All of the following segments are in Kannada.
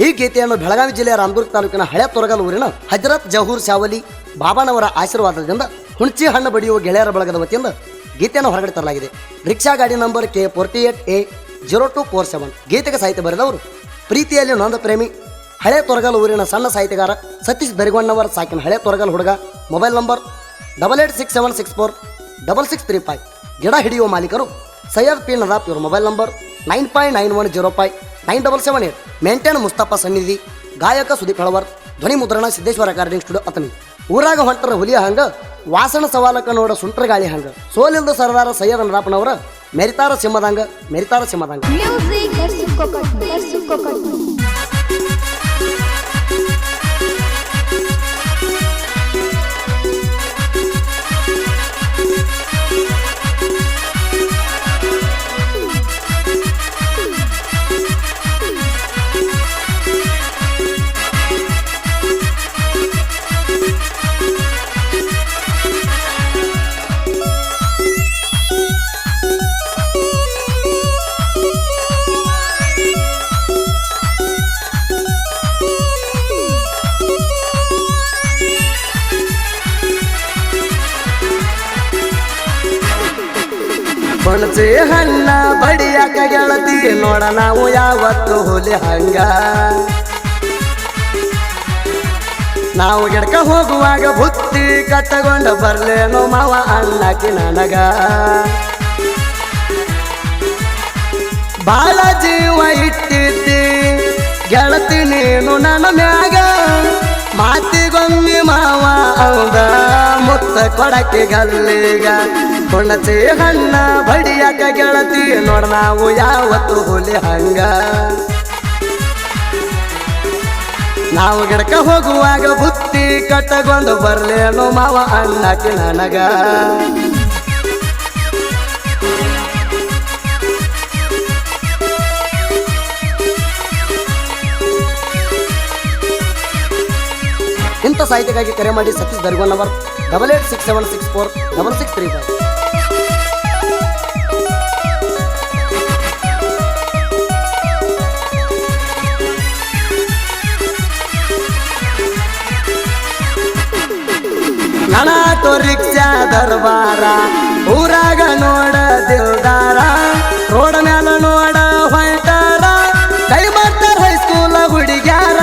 ಈ ಗೀತೆಯನ್ನು ಬೆಳಗಾವಿ ಜಿಲ್ಲೆಯ ರಾಮದುರ್ಗ ತಾಲೂಕಿನ ಹಳೆ ತೊರಗಲ್ ಊರಿನ ಹಜರತ್ ಜಹೂರ್ ಶಾವಲಿ ಬಾಬಾನವರ ಆಶೀರ್ವಾದದಿಂದ ಹುಣಚಿ ಹಣ್ಣು ಬಡಿಯುವ ಗೆಳೆಯರ ಬಳಗದ ವತಿಯಿಂದ ಗೀತೆಯನ್ನು ಹೊರಗಡೆ ತರಲಾಗಿದೆ. ರಿಕ್ಷಾ ಗಾಡಿ number K forty eight A zero two four seven. ಗೀತೆಗೆ ಸಾಹಿತ್ಯ ಬರೆದವರು ಪ್ರೀತಿಯಲ್ಲಿ ನೊಂದ ಪ್ರೇಮಿ ಹಳೆ ತೊರಗಲ್ ಊರಿನ ಸಣ್ಣ ಸಾಹಿತ್ಯಗಾರ ಸತೀಶ್ ಬೆರಗೊಂಡವರ ಸಾಕಿನ ಹಳೆ ತೊರಗಲ್ ಹುಡುಗ, mobile number double eight six seven six four double six three five. ಗಿಡ ಹಿಡಿಯುವ ಮಾಲೀಕರು ಸೈಯದ್ ಪಿ ನದಾಪ್ ಇವ್ರ mobile number nine five nine one zero five. Nine double seven eight maintain Mustafa Sannidhi, ಗಾಯಕ ಸುದೀಪ್ ಹಳವರ್, ಧ್ವನಿ ಮುದ್ರಣ ಸಿದ್ದೇಶ್ವರ ರೆಕಾರ್ಡಿಂಗ್ ಸ್ಟುಡಿಯೋ ಅತನಿ ಊರಾಗ ಹೊಂಟರ ಹುಲಿಯ ಹಂಗ, ವಾಸನ ಸವಾಲಕ ನೋಡ ಸುಂಟ್ರ ಗಾಳಿ ಹಂಗ. ಸೋಲಿಲ್ದ ಸರದಾರ ಸೈಯದ್ ನರಾಪನವರ ಮೆರಿತಾರ ಸಿಂಹದಂಗ ಮೆರಿತಾರ ಸಿಂಹದಂಗ. ಬಣಚೆ ಹಣ್ಣ ಬಡಿಯಾಕ ಗೆಳತಿ. ನೋಡ ನಾವು ಯಾವತ್ತು ಹುಲಿ ಹಂಗ. ನಾವು ಗಿಡಕ ಹೋಗುವಾಗ ಬುತ್ತಿ ಕಟ್ಟಗೊಂಡ ಬರ್ಲೇನು ಮಾವ ಅಣ್ಣಾಕಿ ನನಗ. ಬಾಳ ಜೀವ ಇಟ್ಟಿದ್ದಿ, ಗೆಳತಿ ನೀನು ನನ್ನ ಮ್ಯಾಗ. ಮಾತಿಗೊಮ್ಮೆ ಮಾವ ಹೌದ ಮುತ್ತ ಕೊಡಕ್ಕೆ ಗಲ್ಲಿಗ. ಹುಣಚಿ ಹಣ್ಣ, ಬಡಿಯಾಕ ಗೆಳತಿ. ನೋಡ ನಾವು ಯಾವತ್ತು ಹುಲಿ ಹಂಗ. ನಾವು ಗಿಡಕ ಹೋಗುವಾಗ ಬುತ್ತಿ ಕಟ್ಟಗೊಂಡು ಬರ್ಲೇನು ಮಾವ ಅಣ್ಣಾಕಿ ನನಗ. ಇಂಥ ಸಾಹಿತ್ಯಕ್ಕಾಗಿ ಕರೆ ಮಾಡಿ Satish Dargon number double eight six seven six four double six three five ನನಾಟೋ rickshaw ದರ್ಬಾರ, ಊರಾಗ ನೋಡ ದಿಲ್ದಾರ, ರೋಡ ಮ್ಯಾಲ ನೋಡ ಹೊಂಟಾರ ಕೈ ಮಾಡ್ತಾರ ಹೈಸ್ಕೂಲ ಹುಡುಗ್ಯಾರ.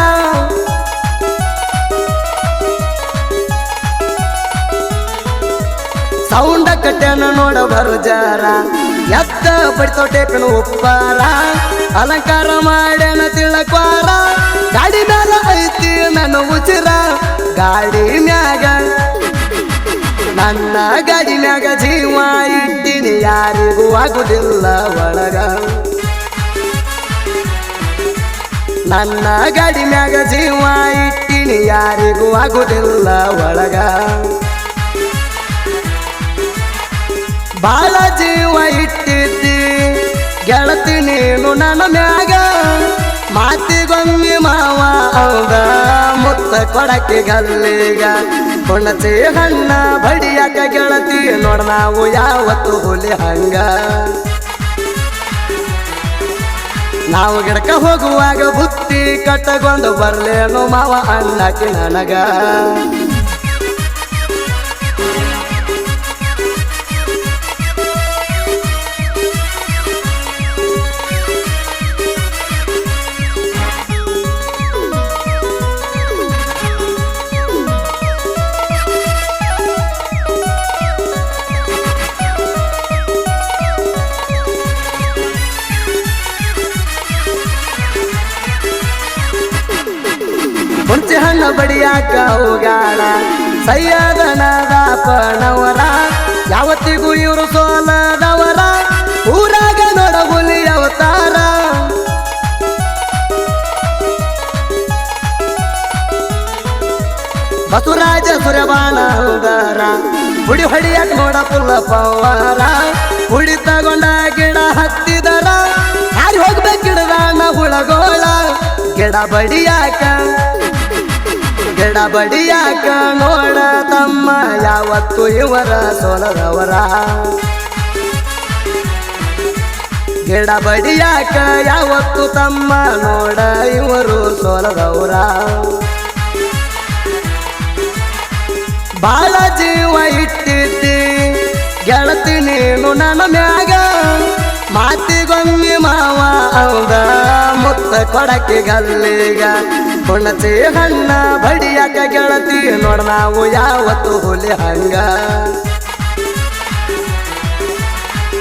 ಸೌಂಡ ಕಟ್ಟೆಯನ್ನು ನೋಡ ಬರುಜಾರ, ಎತ್ತ ಬಡಿತೋ ಟೇಪಿನ ಉಪ್ಪಾರ, ಅಲಂಕಾರ ಮಾಡ್ಯಾನ ತಿಳಕ್ವಾರ, ಗಾಡಿ ಮ್ಯಾಲ ಐತಿ ನನ್ನ ಉಚಿರ ಗಾಡಿ ನನ್ನ ಗಡಿನಾಗ ಜೀವ ಇಟ್ಟಿನಿ, ಯಾರಿಗೂ ಆಗುದಿಲ್ಲ ಒಳಗ. ನನ್ನ ಗಡಿನಾಗ ಜೀವ ಇಟ್ಟಿನಿ, ಯಾರಿಗೂ ಆಗುದಿಲ್ಲ ಒಳಗ. ಬಾಲ ಜೀವ ಇಟ್ಟಿದ್ದಿ, ಗೆಳತಿ ನೀನು ನನ್ನ ಮ್ಯಾಗ. ಮಾತಿಗೊಮ್ಮೆ ಮಾವ, ಹೌದ? ಮುತ್ತ ಕೊಡಕ್ಕೆ ಗಲ್ಲಿಗ ಕೊಣಚೆ ಹಣ್ಣ ಬಡಿಯಾಕ ಗೆಳತಿ, ನೋಡ ನಾವು ಯಾವತ್ತು ಹುಲಿ ಹಂಗ. ನಾವು ಗಿಡಕ ಹೋಗುವಾಗ ಬುತ್ತಿ ಕಟ್ಟಗೊಂಡು ಬರ್ಲೇನು ಮಾವ ಅನ್ನಕ್ಕೆ ನನಗ. ಬಡಿಯಾಕ ಸಯ್ಯದನ ಪಣವರ ಯಾವತ್ತಿಗೂ ಇವರು ಸೋಲದವರ, ಊರಾಗ ನೋಡಬುಲಿ ಅವತಾರ. ಬಸುರಾಜ ಸುರಬಾನ ಹೌದಾರ ಹುಡಿ ಹೊಡಿಯಾಕ ನೋಡ ಪುಲ್ಲ ಪವಾರ ಹುಡಿ ತಗೊಂಡ ಗಿಡ ಹತ್ತಿದರ ಹಾರಿ ಹೋಗ್ಬೇಕು ಗಿಡದಾನ ಹುಳಗೋಳ, ಗಿಡ ಬಡಿಯಾಕ. ಗಿಡ ಬಡಿಯಾಕ ನೋಡ ತಮ್ಮ ಯಾವತ್ತು ಇವರ ಸೋಲದವರ. ಎಡಬಡಿಯಾಕ ಬಡಿಯಾಕ ಯಾವತ್ತು ತಮ್ಮ ನೋಡ ಇವರು ಸೋಲದವರ. ಬಾಳ ಜೀವ ಇಟ್ಟಿದ್ದಿ, ಗೆಳತಿ ನೀನು ನನ್ನ ಮ್ಯಾಗ. ಮಾತಿಗೊಮ್ಮೆ ಮಾವ ಹೌದ ಮುತ್ತ ಕೊಡಕ್ಕೆ ಗಲ್ಲಿಗ ಹುಣಚಿ ಹಣ್ಣ, ಬಡಿಯಾಕ ಗೆಳತಿ. ನೋಡ ನಾವು ಯಾವತ್ತು ಹುಲಿ ಹಂಗ.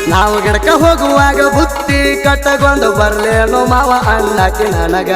ನಾವು ಗಿಡಕ ಹೋಗುವಾಗ ಬುತ್ತಿ ಕಟ್ಟಗೊಂಡು ಬರ್ಲೇನು ಮಾವ ಅಣ್ಣಕ್ಕೆ ನನಗ.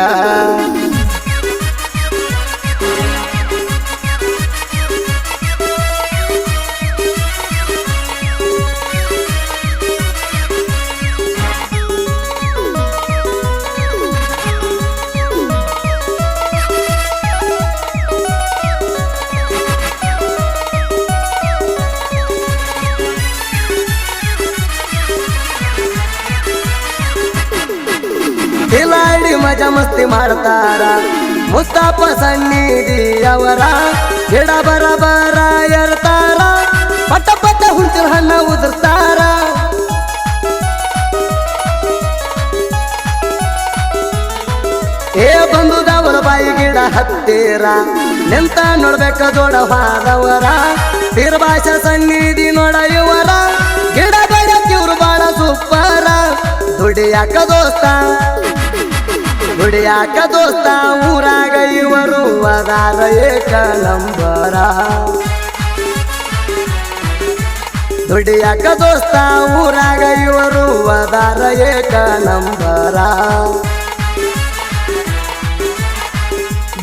ಮಾಡ್ತಾರ. ಮುಸ್ತಾಪ ಸನ್ನಿಧಿ ಅವರ ಗಿಡ ಬರ ಬರ ಎರ್ತಾರ. ಪಟ್ಟ ಪಟ್ಟ ಹುಂಚಿನ ಹಣ್ಣ ಉದುರ್ತಾರ. ಏ ಬಂದುದವರ ಬಾಯಿ ಗಿಡ ಹತ್ತೀರ. ನಿಂತ ನೋಡ್ಬೇಕ ಜೋಡವಾದವರ ತಿರ್ಭಾಷ ಸನ್ನಿಧಿ ನೋಡ ಇವರ ಗಿಡ ಬೆಳಕಿವ್ರು ಬಾಳ ಸೂಪರ. ದುಡಿಯಾಕ ದೋಸ್ತ. ದುಡಿಯಾಕ ದೋಸ್ತ, ಊರಾಗ ಇವರು ಅದಾರ ಏಕ ನಂಬರ ದುಡಿಯಾಕ ದೋಸ್ತ, ಊರಾಗ ಇವರು ಅದಾರ ಏಕ ನಂಬರ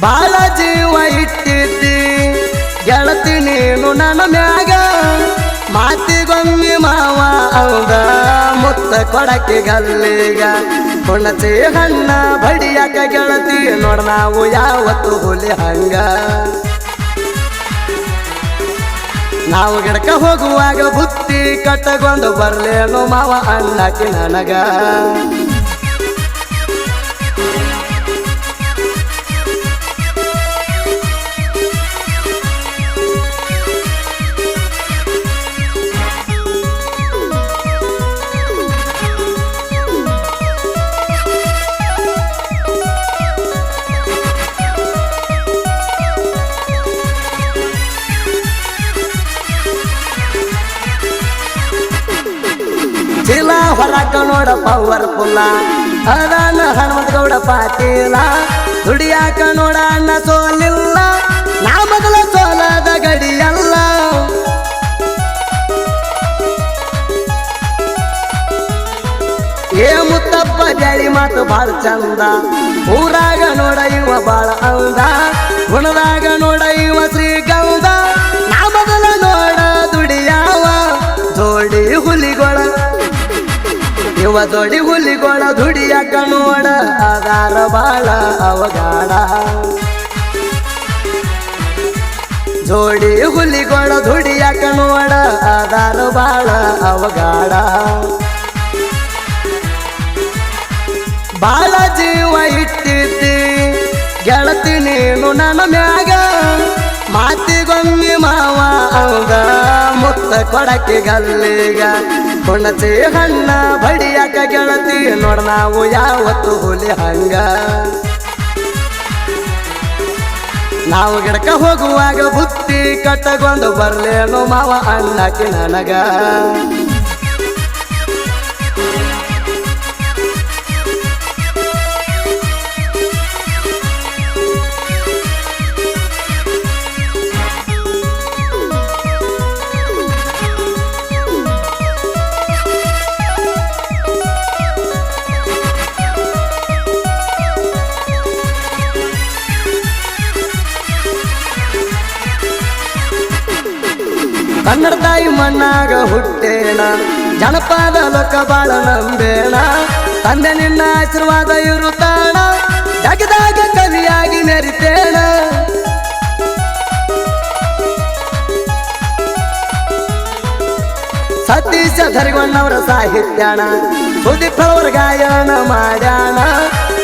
ಬಾಳ ಜೀವ ಇಟ್ಟಿದ್ದಿ, ಗೆಳತಿ ನೀನು ನನ್ನ ಮ್ಯಾಗ. ಮಾತಿಗೊಮ್ಮೆ ಮಾವ ಹೌದ ಮುತ್ತ ಕೊಡಕ್ಕೆ ಗಲ್ಲಿಗ ಹುಣಚಿ ಹಣ್ಣ, ಬಡಿಯಾಕ ಗೆಳತಿ. ನೋಡ ನಾವು ಯಾವತ್ತು ಹುಲಿ ಹಂಗ. ನಾವು ಗಿಡಕ ಹೋಗುವಾಗ ಬುತ್ತಿ ಕಟ್ಟಗೊಂಡು ಬರ್ಲೇನು ಮಾವ ಅಣ್ಣಾಕಿ ನನಗ. ನೋಡ ಪವರ್ಫುಲ್ಲ ಅದಾನ ಹನುಮಂತ ಗೌಡ ಪಾಟೀಲ. ದುಡಿಯಾಕ ನೋಡ ಅಣ್ಣ ಸೋಲಿಲ್ಲ. ನಾ ಮೊದಲ ಸೋಲದ ಗಡಿಯಲ್ಲ ಏ ಮುತ್ತಪ್ಪ, ಜಳಿ ಮಾತು ಬಾಳ ಚಂದ. ಊರಾಗ ನೋಡ ಇವ ಬಾಳ ಅಂದ. ಗುಣದಾಗ ನೋಡ ಇವ ಶ್ರೀಗಂಧ. ಇವ ದೊಡಿ ಹುಲಿಗೊಳ ದುಡಿಯ ನೋಡ ಆಧಾರ ಬಾಳ ಅವಗಾಡ. ಜೋಡಿ ಹುಲಿಗೊಳ ದುಡಿಯ ಕಣುವಣ ಆಧಾರ ಬಾಳ ಅವಗಾಡ. ಬಾಳ ಜೀವ ಇಟ್ಟಿದ್ದಿ, ಗೆಳತಿ ನೀನು ನನ್ನ ಮ್ಯಾಗ. ಮಾತಿಗೊಮ್ಮೆ ಮಾವ ಹೌದ ಮುತ್ತ ಕೊಡಕ್ಕೆ ಗಲ್ಲಿಗ. ಹುಣಚಿ ಹಣ್ಣ, ಬಡಿಯಾಕ ಗೆಳತಿ. ನೋಡ ನಾವು ಯಾವತ್ತು ಹುಲಿ ಹಂಗ. ನಾವು ಗಿಡಕ ಹೋಗುವಾಗ ಬುತ್ತಿ ಕಟ್ಟಗೊಂಡು ಬರ್ಲೇನು ಮಾವ ಅಣ್ಣಕ್ಕೆ ನನಗ. ಕನ್ನಡ ತಾಯಿ ಮಣ್ಣಾಗ ಹುಟ್ಟೇಣ, ಜನಪದ ಲೋಕ ಬಾಳ ನಂಬೇಣ, ತಂದೆ ನಿನ್ನ ಆಶೀರ್ವಾದ ಇರುತ್ತಾಣ, ಜಗದಾಗ ಕವಿಯಾಗಿ ಮೆರಿತೇಣ. ಸತೀಶ ಧರಿಗೊಂಡವರ ಸಾಹಿತ್ಯಣ ಸುದೀಪ್ ಅವ್ರ ಗಾಯನ ಮಾಡ್ಯಾಣ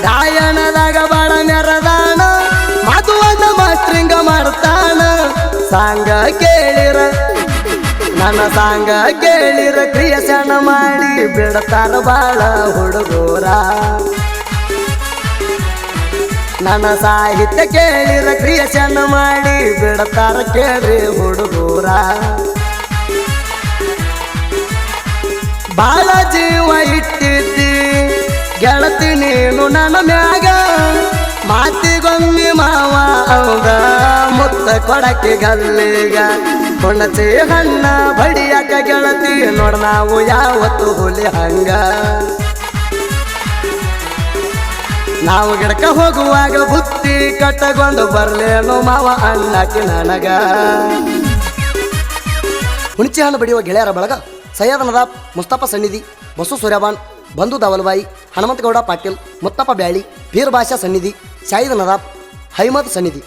ಗಾಯನದಾಗ ಬಾಳ ನೆರದಾಣ ಮಧುವನ್ನ ಮಾಸ್ಟ್ರಿಂಗ ಮಾಡ್ತಾನ ಸಾಂಗ ನನ್ನ ಸಾಂಗ ಕೇಳಿರ ಕ್ರಿಯಶನ ಮಾಡಿ ಬಿಡತಾರ ಬಾಳ ಹುಡುಗೋರ. ನನ್ನ ಸಾಹಿತ್ಯ ಕೇಳಿರ ಕ್ರಿಯೇಷನ್ ಮಾಡಿ ಬಿಡತಾರ ಕೇಳಿ ಹುಡುಗೂರ. ಬಾಳ ಜೀವ ಇಟ್ಟಿದ್ದಿ, ಗೆಳತಿ ನೀನು ನನ್ನ ಮ್ಯಾಗ. ಮಾತಿಗೊಮ್ಮೆ ಮಾವ ಮುತ್ತ ಕೊಡಕ್ಕೆ ಗಲ್ಲಿಗ. ಕೊಣಚೆ ಹಣ್ಣ, ಬಡಿಯಾಕ ಗೆಳತಿ. ನೋಡ ನಾವು ಯಾವತ್ತು ಹುಲಿ ಹಂಗ. ನಾವು ಗಿಡಕ ಹೋಗುವಾಗ ಬುತ್ತಿ ಕಟ್ಟಗೊಂಡು ಬರ್ಲೇನು ಮಾವ ಅಣ್ಣಾಕಿ ನನಗ. ಹುಣಚೆ ಹಣ್ಣು ಬಡಿಯುವ ಗೆಳೆಯರ ಬಳಗ ಸೈಯದ್ ನದಾಬ್ ಮುಸ್ತಫ ಸನ್ನಿಧಿ, ಬಸು ಸೂರ್ಯಬಾನ್ ಬಂಧು ದಾವಲ್ಬಾಯಿ, ಹನುಮಂತಗೌಡ ಪಾಟೀಲ್, ಮುತ್ತಪ್ಪ ಬ್ಯಾಳಿ ಪೀರ್ ಭಾಷಾ ಸನ್ನಿಧಿ ಶಾಹಿದ್ ನದಾಬ್ ಹೈಮದ್ ಸನ್ನಿಧಿ.